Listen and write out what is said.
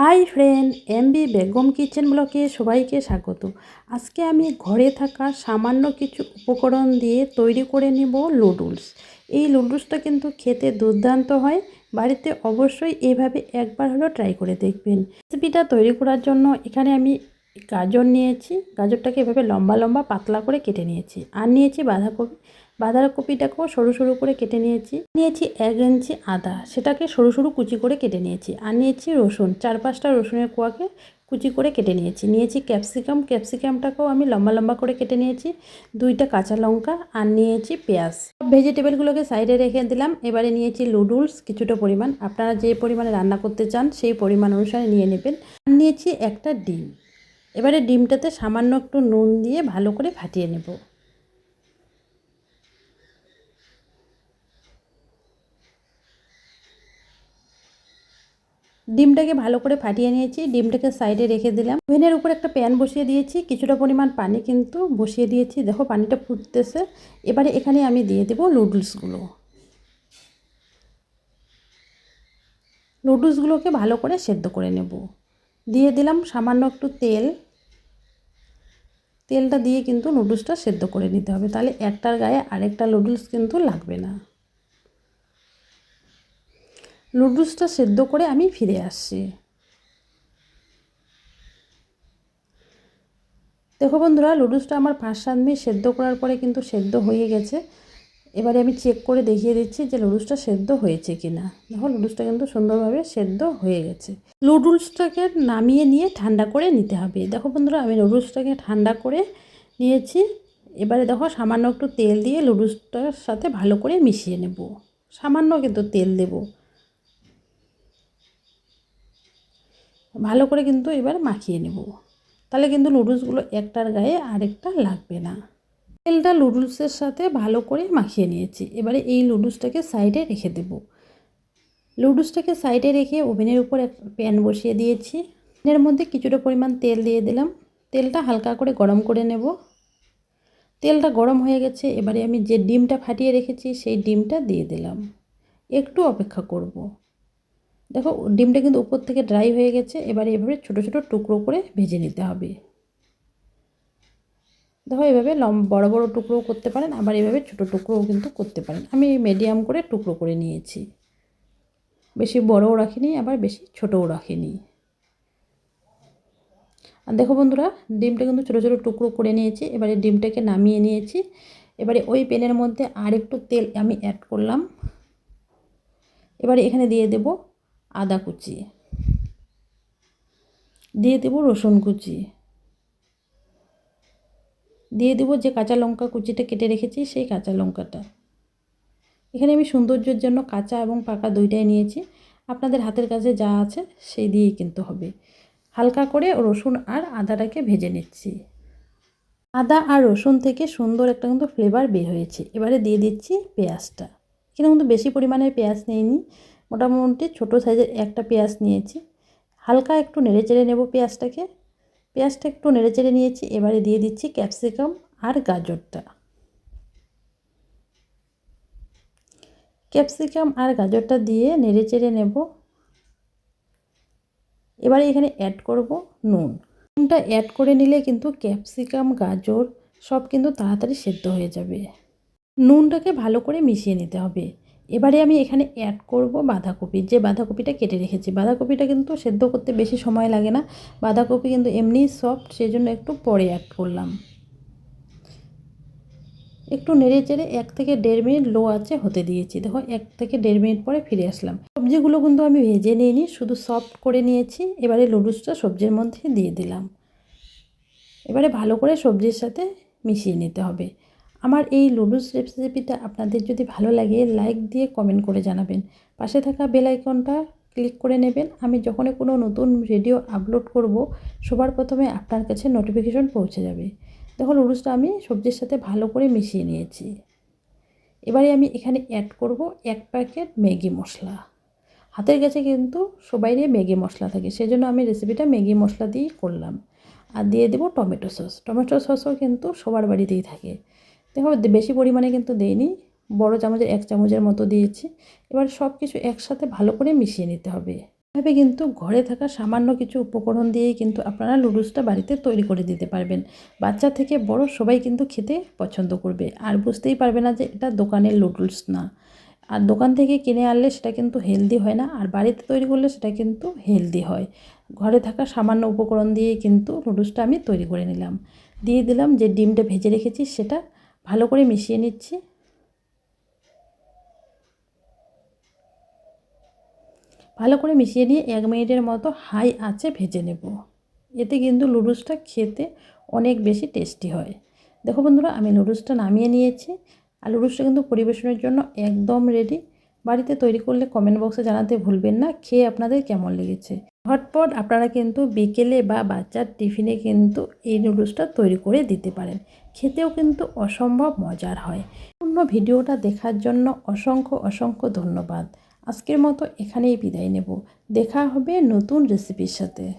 Hi friend MB Begum kitchen ব্লকে সবাইকে স্বাগত। আজকে আমি ঘরে থাকা সামান্য কিছু উপকরণ দিয়ে তৈরি করে নিব নুডলস। এই নুডলসটা কিন্তু খেতে দুর্দান্ত হয়। বাড়িতে অবশ্যই এভাবে একবার হলো ট্রাই করে দেখবেন। রেসিপিটা তৈরি করার জন্য এখানে আমি গাজর নিয়েছি, গাজরটাকে এভাবে লম্বা লম্বা পাতলা করে কেটে নিয়েছি। আর নিয়েছি বাঁধাকপি, বাঁধাকপিটাকেও সরু সরু করে কেটে নিয়েছি। নিয়েছি এক ইঞ্চি আদা, সেটাকে সরু সরু কুচি করে কেটে নিয়েছি। আর নিয়েছি রসুন, চার পাঁচটা রসুনের কোয়াকে কুচি করে কেটে নিয়েছি। নিয়েছি ক্যাপসিকাম, ক্যাপসিকামটাকেও আমি লম্বা লম্বা করে কেটে নিয়েছি। দুইটা কাঁচা লঙ্কা আর নিয়েছি পেঁয়াজ। সব ভেজিটেবলগুলোকে সাইডে রেখে দিলাম। এবারে নিয়েছি নুডলস, কিছুটা পরিমাণ। আপনারা যে পরিমাণে রান্না করতে চান, সেই পরিমাণ অনুসারে নিয়ে নেবেন। আর নিয়েছি একটা ডিম। এবারে ডিমটাতে সামান্য একটু নুন দিয়ে ভালো করে ফাটিয়ে নেব। ডিমটাকে ভালো করে ফাটিয়ে নিয়েছি, ডিমটাকে সাইডে রেখে দিলাম। ওভেনের উপর একটা প্যান বসিয়ে দিয়েছি, কিছুটা পরিমাণ পানি কিন্তু বসিয়ে দিয়েছি। দেখো পানিটা ফুটতেছে, এবারে এখানে আমি দিয়ে দেবো নুডলসগুলো। নুডলসগুলোকে ভালো করে সেদ্ধ করে নেব। দিয়ে দিলাম সামান্য একটু তেল। তেলটা দিয়ে কিন্তু নুডলসটা সেদ্ধ করে নিতে হবে। তাহলে একটার গায়ে আরেকটা নুডলস কিন্তু লাগবে না। নুডলসটা সেদ্ধ করে আমি ফিরে আসছি। দেখো বন্ধুরা নুডলসটা আমার পাঁচ সাত মিনিট সেদ্ধ করার পরে কিন্তু সেদ্ধ হয়ে গেছে। এবারে আমি চেক করে দেখিয়ে দিচ্ছি যে লুডুসটা সেদ্ধ হয়েছে কি না দেখো লুডুসটা কিন্তু সুন্দরভাবে সেদ্ধ হয়ে গেছে। লুডুসটাকে নামিয়ে নিয়ে ঠান্ডা করে নিতে হবে। দেখো বন্ধুরা, আমি লুডুসটাকে ঠান্ডা করে নিয়েছি। এবারে দেখো, সামান্য একটু তেল দিয়ে লুডুসটার সাথে ভালো করে মিশিয়ে নেব। সামান্য কিন্তু তেল দেব। ভালো করে কিন্তু এবার মাখিয়ে নেব। তাহলে কিন্তু নুডলসগুলো একটার গায়ে আরেকটা লাগবে না। তেলটা নুডলসের সাথে ভালো করে মাখিয়ে নিয়েছি। এবারে এই নুডলসটাকে সাইডে রেখে দেব। নুডলসটাকে সাইডে রেখে ওভেনের উপর প্যান বসিয়ে দিয়েছি। এর মধ্যে কিছুটা পরিমাণ তেল দিয়ে দিলাম। তেলটা হালকা করে গরম করে নেব। তেলটা গরম হয়ে গেছে, এবারে আমি যে ডিমটা ফাটিয়ে রেখেছি, সেই ডিমটা দিয়ে দিলাম। একটু অপেক্ষা করব। দেখো, ডিমটা কিন্তু উপর থেকে ড্রাই হয়ে গেছে, এবারে এভাবে ছোটো ছোটো টুকরো করে ভেজে নিতে হবে। দেখো, এভাবে লম, বড় বড় টুকরোও করতে পারেন, আবার এভাবে ছোটো টুকরোও কিন্তু করতে পারেন। আমি মিডিয়াম করে টুকরো করে নিয়েছি। বেশি বড়ও রাখিনি, আবার বেশি ছোটও রাখিনি। আর দেখো বন্ধুরা, ডিমটা কিন্তু ছোটো ছোটো টুকরো করে নিয়েছি, এবারে ডিমটাকে নামিয়ে নিয়েছি। এবারে ওই পেনের মধ্যে আর একটু তেল আমি অ্যাড করলাম। এবারে এখানে দিয়ে দেব আদা কুচি। দিয়ে দেব রসুন কুচি। দিয়ে দেবো যে কাঁচা লঙ্কা কুচিটা কেটে রেখেছি, সেই কাঁচা লঙ্কাটা। এখানে আমি সৌন্দর্যের জন্য কাঁচা এবং পাকা দুইটাই নিয়েছি। আপনাদের হাতের কাছে যা আছে সেই দিয়েই কিনতে হবে। হালকা করে রসুন আর আদাটাকে ভেজে নিচ্ছি। আদা আর রসুন থেকে সুন্দর একটা কিন্তু ফ্লেভার বের হয়েছে। এবারে দিয়ে দিচ্ছি পেঁয়াজটা। এখানে কিন্তু বেশি পরিমাণে পেঁয়াজ নিইনি। মোটামুটি ছোটো সাইজের একটা পেঁয়াজ নিয়েছি। হালকা একটু নেড়ে চেড়ে নেব পেঁয়াজটাকে। পেঁয়াজটা একটু নেড়ে চেড়ে নিয়েছি, এবারে দিয়ে দিচ্ছি ক্যাপসিকাম আর গাজরটা। ক্যাপসিকাম আর গাজরটা দিয়ে নেড়ে চেড়ে নেব। এবারে এখানে অ্যাড করব নুন। নুনটা অ্যাড করে নিলে কিন্তু ক্যাপসিকাম, গাজর সব কিন্তু তাড়াতাড়ি সেদ্ধ হয়ে যাবে। নুনটাকে ভালো করে মিশিয়ে নিতে হবে। এবারে আমি এখানে অ্যাড করব বাঁধাকপি। যে বাঁধাকপিটা কেটে রেখেছি, বাঁধাকপিটা কিন্তু সেদ্ধ করতে বেশি সময় লাগে না। বাঁধাকপি কিন্তু এমনিই সফট সেই জন্য একটু পরে অ্যাড করলাম। একটু নেড়ে চেড়ে এক থেকে দেড় মিনিট লো আছে হতে দিয়েছি। দেখো, এক থেকে দেড় মিনিট পরে ফিরে আসলাম। সবজিগুলো কিন্তু আমি ভেজে নিইনি, শুধু সফট করে নিয়েছি। এবারে লুডুসটা সবজির মধ্যে দিয়ে দিলাম। এবারে ভালো করে সবজির সাথে মিশিয়ে নিতে হবে। আমার এই লুডুস রেসিপিটা আপনাদের যদি ভালো লাগে লাইক দিয়ে কমেন্ট করে জানাবেন। পাশে থাকা বেল আইকনটা ক্লিক করে নেবেন। আমি যখনই কোনো নতুন ভিডিও আপলোড করব, সবার প্রথমে আপনার কাছে নোটিফিকেশন পৌঁছে যাবে। দেখো লুডুসটা আমি সবজির সাথে ভালো করে মিশিয়ে নিয়েছি। এবারে আমি এখানে অ্যাড করব এক প্যাকেট ম্যাগি মশলা। হাতের কাছে কিন্তু সবাইরই ম্যাগি মশলা থাকে, সেজন্য আমি রেসিপিটা ম্যাগি মশলা দিয়েই করলাম। আর দিয়ে দেবো টমেটো সস। টমেটো সসও কিন্তু সবার বাড়িতেই থাকে। দেখো বেশি পরিমাণে কিন্তু দেইনি, বড় চামচের এক চামচের মতো দিয়েছি। এবার সব কিছু একসাথে ভালো করে মিশিয়ে নিতে হবে। এভাবে কিন্তু ঘরে থাকা সামান্য কিছু উপকরণ দিয়েই কিন্তু আপনারা নুডলসটা বাড়িতে তৈরি করে দিতে পারবেন। বাচ্চা থেকে বড় সবাই কিন্তু খেতে পছন্দ করবে। আর বুঝতেই পারবে না যে এটা দোকানের নুডলস না। আর দোকান থেকে কিনে আনলে সেটা কিন্তু হেলদি হয় না, আর বাড়িতে তৈরি করলে সেটা কিন্তু হেলদি হয়। ঘরে থাকা সামান্য উপকরণ দিয়েই কিন্তু নুডলসটা আমি তৈরি করে নিলাম। দিয়ে দিলাম যে ডিমটা ভেজে রেখেছি সেটা। ভালো করে মিশিয়ে নিচ্ছি। ভালো করে মিশিয়ে নিয়ে এক মিনিটের মতো হাই আঁচে ভেজে নেব। এতে কিন্তু নুডলসটা খেতে অনেক বেশি টেস্টি হয়। দেখো বন্ধুরা, আমি নুডলসটা নামিয়ে নিয়েছি আর নুডলসটা কিন্তু পরিবেশনের জন্য একদম রেডি বাড়িতে তৈরি করলে কমেন্ট বক্সে জানাতে ভুলবেন না, খেয়ে আপনাদের কেমন লেগেছে? হটপট আপনারা কিন্তু বিকেলে বা বাচ্চার টিফিনে কিন্তু এই নুডলসটা তৈরি করে দিতে পারেন। খেতেও কিন্তু অসম্ভব মজার হয়। অন্য ভিডিওটা দেখার জন্য অসংখ্য অসংখ্য ধন্যবাদ। আজকের মতো এখানেই বিদায় নেব। দেখা হবে নতুন রেসিপির সাথে।